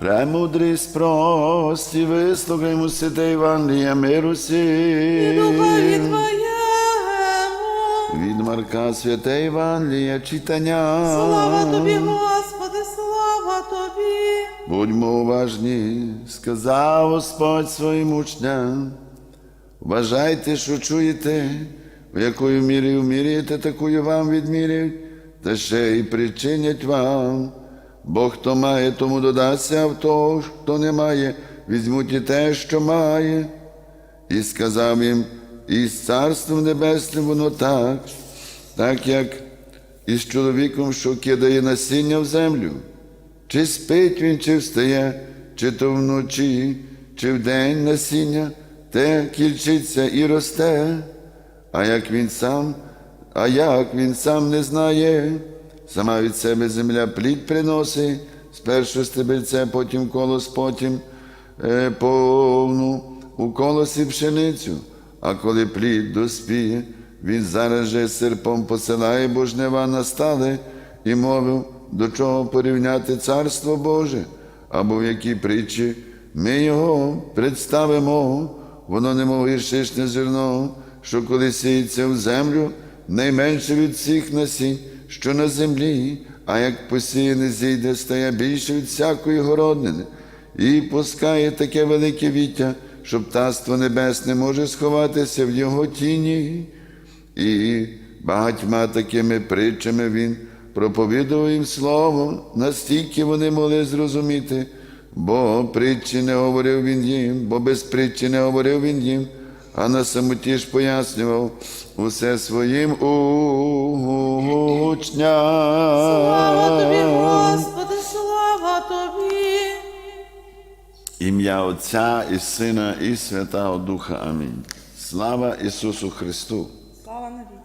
Премудрість прості, вислухаймо святе Євангелія миру і духові Твоєму. Від Марка святе Євангелія читання. Слава Тобі, Господи, слава Тобі. Будьмо уважні, сказав Господь своїм учням. Вважайте, що чуєте, в якою мірі вміряєте, такою вам відміряють, та ще й причинять вам. Бо хто має, тому додасться, а в того, хто не має, візьмуть і те, що має. І сказав їм, і з царством небесним воно так, так як із чоловіком, що кидає насіння в землю. Чи спить він, чи встає, чи то вночі, чи вдень насіння, те кільчиться і росте, а як він сам, а як він сам не знає, сама від себе земля плід приносить, спершу стебельце, потім колос, потім е, повну у колосі пшеницю, а коли плід доспіє, він зараз же серпом посилає, бо жнива настали, і мовив, до чого порівняти царство Боже, або в якій притчі ми його представимо, воно немов гіршичне зерно, що коли сіється в землю, найменше від всіх насінь, що на землі, а як посіяне зійде, стає більше від всякої городнини, і пускає таке велике віття, що птаство небесне може сховатися в його тіні. І багатьма такими притчами він проповідував їм слово, настільки вони могли зрозуміти, бо притчі не говорив він їм, бо без притчі не говорив він їм, а на самоті ж пояснював усе своїм учням. Слава Тобі, Господи, слава Тобі. Ім'я Отця і Сина, і Святого Духа. Амінь. Слава Ісусу Христу! Слава навіки.